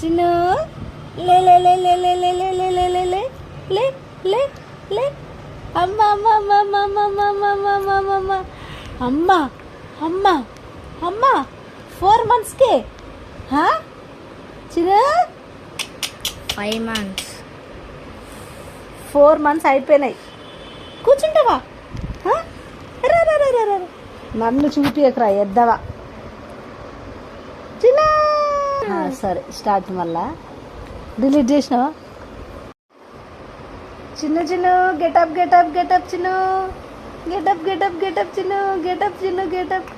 చిన్ను లే లే లే లే లే లే లే లే లే లే లే లే లే లే అమ్మ అమ్మ అమ్మ అమ్మ అమ్మ అమ్మ అమ్మ అమ్మ అమ్మ అమ్మ అమ్మ అమ్మ అమ్మ ఫోర్ మంత్స్కే చిన్న ఫైవ్ మంత్స్ ఫోర్ మంత్స్ అయిపోయినాయి కూర్చుంటావా. నన్ను చూపియకరా ఎద్దవా సరే స్టార్ట్ మళ్ళా డిలీట్ చేసినావా చిన్న చిన్న get up get up get up చిన్న get up get up get up చిన్న గెటప్ చిన్న గెటప్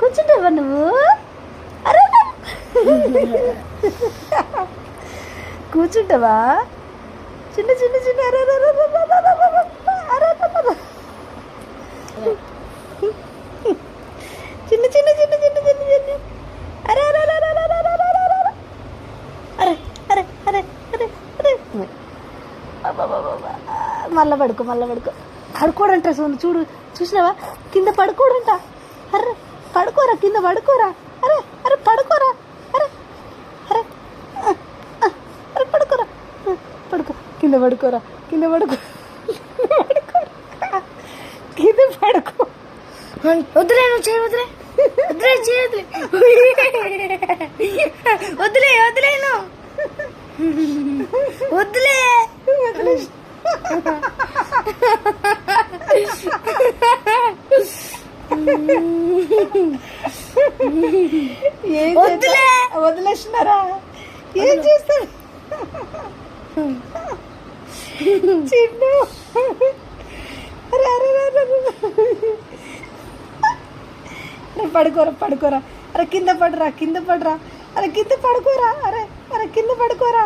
కూర్చుంటావా నువ్వు అరే కూర్చుంటావా చిన్న చిన్న చిన్న అరే అరే, అరే, అరే, అరే, చిన్న చిన్న చిన్న చిన్న చిన్న చిన్న అరే అరే అరే అరే అరే అరే అరే అరే అరే అరే అరే అరే అరే మళ్ళా పడుకో మళ్ళా పడుకో పడుకోడంట సోను చూడు చూసినావా కింద పడుకోడంట అరే పడుకోరా కింద పడుకోరా అరే అరే పడుకోరా అరే అరే అరే పడుకోరా పడుకో కింద పడుకోరా కింద పడుకో వద్దులే నువ్వు చేయి వదిలే వదిలే చేయదు వదిలే వదిలేను వద్దులే. పడుకోరా పడుకోరా. అరే కింద పడరా కింద పడరా. అరే కింద పడుకోరా. అరే అరే కింద పడుకోరా.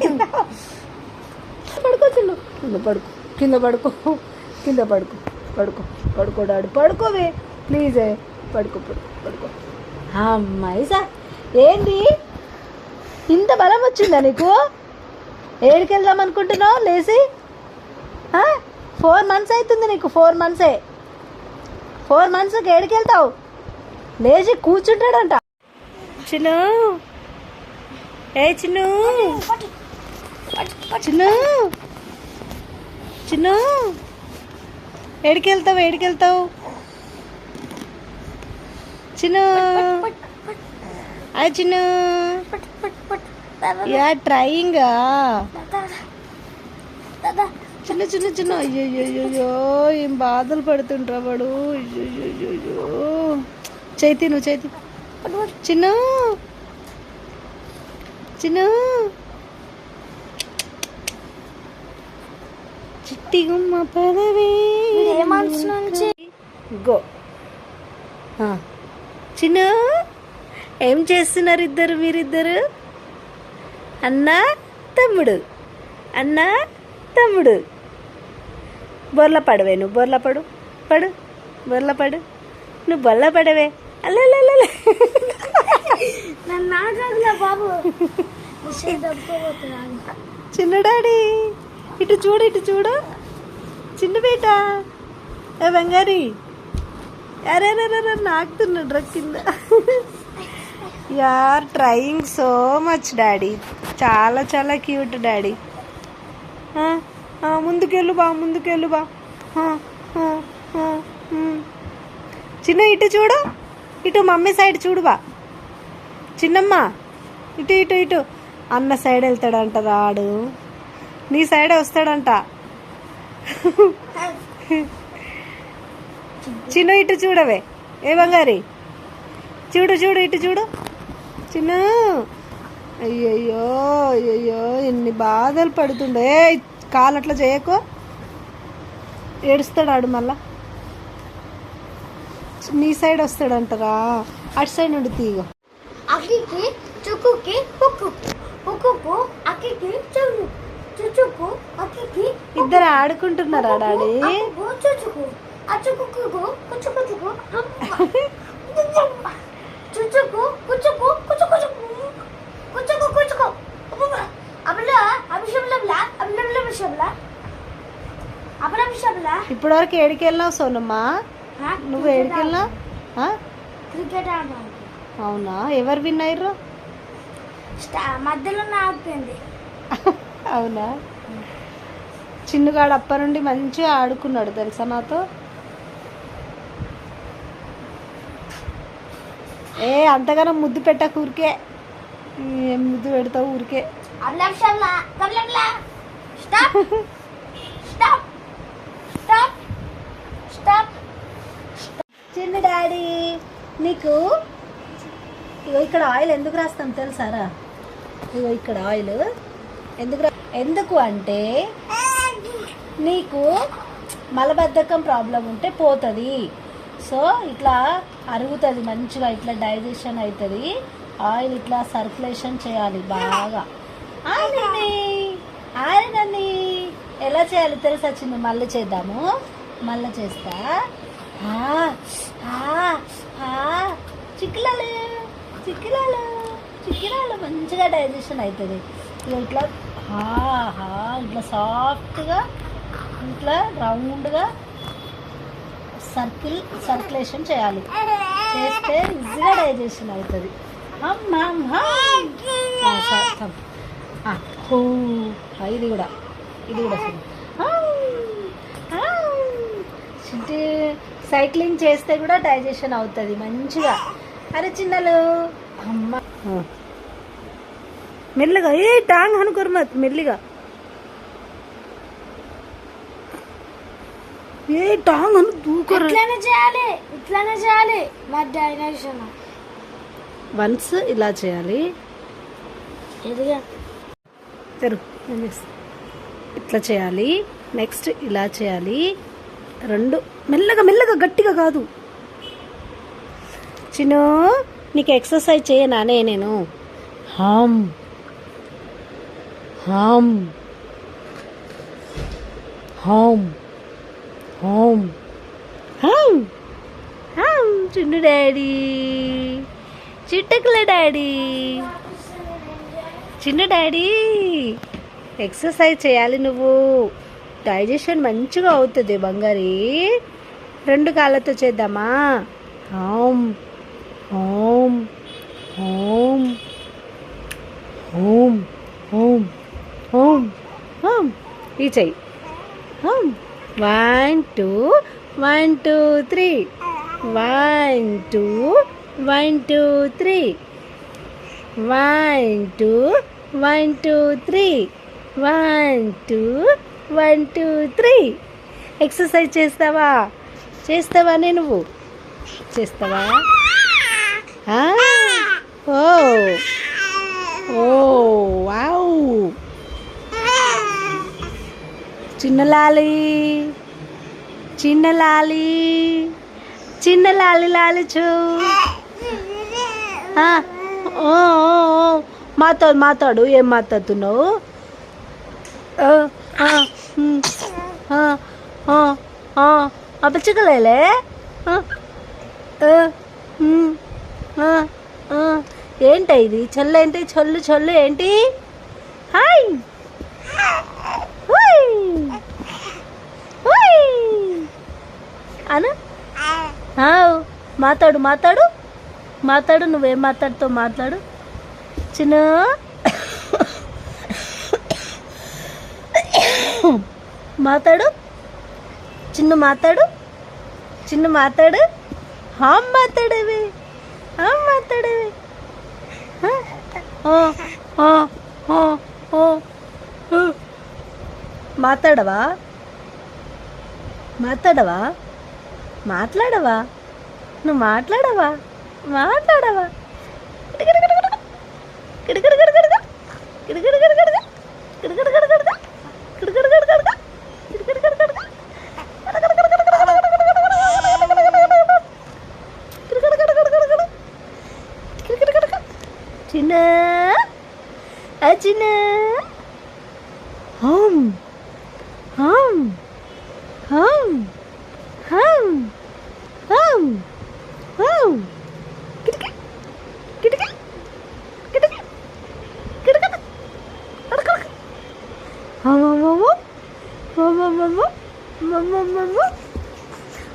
కింద. పడుకో చిన్ను. కింద పడుకో కింద పడుకో కింద పడుకో పడుకో పడుకో డాడు పడుకోవే ప్లీజే పడుకో పడుకో పడుకో. అమ్మాయి సార్ ఏంటి? ఇంత బలం వచ్చిందా నీకు? ఏడికి వెళ్దాం అనుకుంటున్నావు లేచి ఫోర్ మంత్స్ అవుతుంది నీకు ఫోర్ మంత్సే. ఫోర్ మంత్స్కి ఏడికి వెళ్తావు లేచి కూర్చుంటాడంట. చిన్ను. ఏ చిన్ను. చిన్ను. చిన్ను. ఏడికి వెళ్తావు ఏడికి వెళ్తావు చిన్ను. అయ్య చిన్ను. Yeah trying. చిన్న చిన్న చిన్న. అయ్యో ఏం బాధలు పడుతుండ్రా వాడు. అయ్యో చైతి నువ్వు చైతి. చిన్న. చిన్న. చిట్టి గుమ్మ పదవి గో. చిన్న. ఏం చేస్తున్నారు ఇద్దరు మీరిద్దరు? అన్న తమ్ముడు. అన్న తమ్ముడు. బొర్ల పడవే నువ్వు బొర్ల పడు పడు బొర్ల పడు. నువ్వు బొర్ల పడవే. బాబు. దబ్బోతున్నాను చిన్న డాడీ ఇటు చూడు ఇటు చూడు. చిన్న బేట. ఏ బంగారి. అరే నాకుతున్నాడు రా కింద. Are trying so much daddy. చాలా చాలా క్యూట్ డాడీ. ముందుకెళ్ళు బా ముందుకెళ్ళు బా. చిన్న ఇటు చూడు ఇటు మమ్మీ సైడ్ చూడు బా. చిన్నమ్మ ఇటు ఇటు ఇటు. అన్న సైడ్ వెళ్తాడంట రాడు. నీ సైడే వస్తాడంట. చిన్న ఇటు చూడవే. ఏ బంగారి? చూడు చూడు ఇటు చూడు. చిన్న. అయ్యయ్యో అయ్యయ్యో ఎన్ని బాధలు పడుతుండే. కాలు అట్లా చేయకు. ఏడుస్తాడు ఆడు మళ్ళా. నీ సైడ్ వస్తాడంటరా. అటు సైడ్ నుండి తీగో అక్కికి చుక్కుకి కుక్కు కుక్కుకు చుక్కు చుచుకు ఇద్దరు ఆడుకుంటున్నారా డాడీ? చుచుకు కుచుకుచుకు చుచుకు కుచుకు ఇప్పటివరకు ఏడికి వెళ్ళినావు సోనమ్మా నువ్వు క్రికెట్ ఆడాలి అవునా? ఎవరు విన్ అయ్యారు మధ్యలో నాకుంది అవునా? చిన్నగాడు అప్ప నుండి మంచిగా ఆడుకున్నాడు తెలుసా నాతో? ఏ అంతగానో ముద్దు పెట్టక ఊరికే. ఏం ముద్దు పెడతావు ఊరికే. స్టాప్ స్టాప్ స్టాప్ స్టాప్ చిన్న డాడీ నీకు ఇగో ఇక్కడ ఆయిల్ ఎందుకు రాస్తాం తెలుసారా? ఇగో ఇక్కడ ఆయిల్ ఎందుకు ఎందుకు అంటే నీకు మలబద్ధకం ప్రాబ్లం ఉంటే పోతుంది. సో ఇట్లా అరుగుతుంది మంచిగా ఇట్లా డైజెషన్ అవుతుంది ఆయిల్ ఇట్లా సర్క్యులేషన్ చేయాలి బాగా. ఆయనండి ఎలా చేయాలి తెలుసా చిన్న? మళ్ళీ చేద్దాము. మళ్ళీ చేస్తా. ఆ, ఆ, ఆ, చిక్కిలాలు చిక్కిలాలు చిక్కిలాలు మంచిగా డైజెషన్ అవుతుంది. ఇట్లా హా, హా, ఇట్లా సాఫ్ట్గా ఇట్లా రౌండ్గా సర్కిల్ సర్క్యులేషన్ చేయాలి. చేస్తే ఈజీగా డైజెషన్ అవుతుంది. అమ్మా, హూ. ఇది కూడా. ఇది కూడా. చిట్టి సైక్లింగ్ చేస్తే కూడా డైజెషన్ అవుతుంది మంచిగా. అరే చిన్నలు. అమ్మ. మెల్లగా ఏ టాంగ్ అనుకోరు మత్ మెల్లిగా. ఏ టాంగ్ అను దూకరు. ఇట్లానే చేయాలి ఇట్లానే చేయాలి. మరి డైనైజేషన్ వన్స్ ఇలా చేయాలి. ఎదుగా. తెరు చేస్తా. ఇట్లా చేయాలి నెక్స్ట్ ఇలా చేయాలి రెండు మెల్లగా మెల్లగా గట్టిగా కాదు. చిన్న నీకు ఎక్సర్సైజ్ చేయనానే నేను. హామ్ హామ్ హామ్ హామ్. హామ్ హామ్ చిన్ను డాడీ చిట్టకుల డాడీ. చిన్న డాడీ. ఎక్సర్సైజ్ చేయాలి నువ్వు. డైజెషన్ మంచిగా అవుతుంది బంగారి. రెండు కాళ్ళతో చేద్దామా? ఓం ఓం ఓం ఓం ఓం ఓం ఓం ఈ చెయ్యి. One two one two three. One two one two three. One two one two three one two one two three exercise చేస్తావా? చేస్తావానే నువ్వు? చేస్తావా? ఓ. ఓ వావ్. చిన్న లాలి. చిన్న లాలి. చిన్న లాలి లాలి చూ. ఓ, ఓ. మాట్లాడు మాట్లాడు ఏం మాట్లాడుతున్నావు? ఆ, పిచ్చుకలేలే. ఏంటి ఇది? చల్లు ఏంటి? చల్లు చల్లు ఏంటి? హాయ్. అను. మాట్లాడు మాట్లాడు మాట్లాడు నువ్వేం మాట్లాడుతావు? మాట్లాడు. చిన్న మాతాడు చిన్న మాతాడు చిన్న మాతాడు హామ్ మాతాడేవి హామ్ మాతాడేవి. మాతాడవా? మాతాడవా? మాట్లాడవా? నువ్వు మాట్లాడవా? మాట్లాడవా? Ajina Ajina Home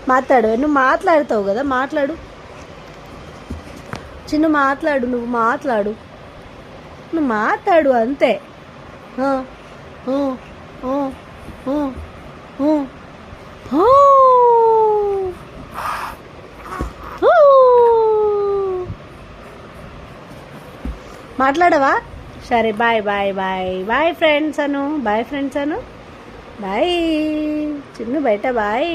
మాట్లాడు నువ్వు మాట్లాడతావు కదా మాట్లాడు. చిన్న మాట్లాడు నువ్వు మాట్లాడు. నువ్వు మాట్లాడు అంతే. మాట్లాడవా? సరే bye bye bye. Bye friends అను. బాయ్ ఫ్రెండ్స్ అను. బాయ్. చిన్ను బయట బాయ్.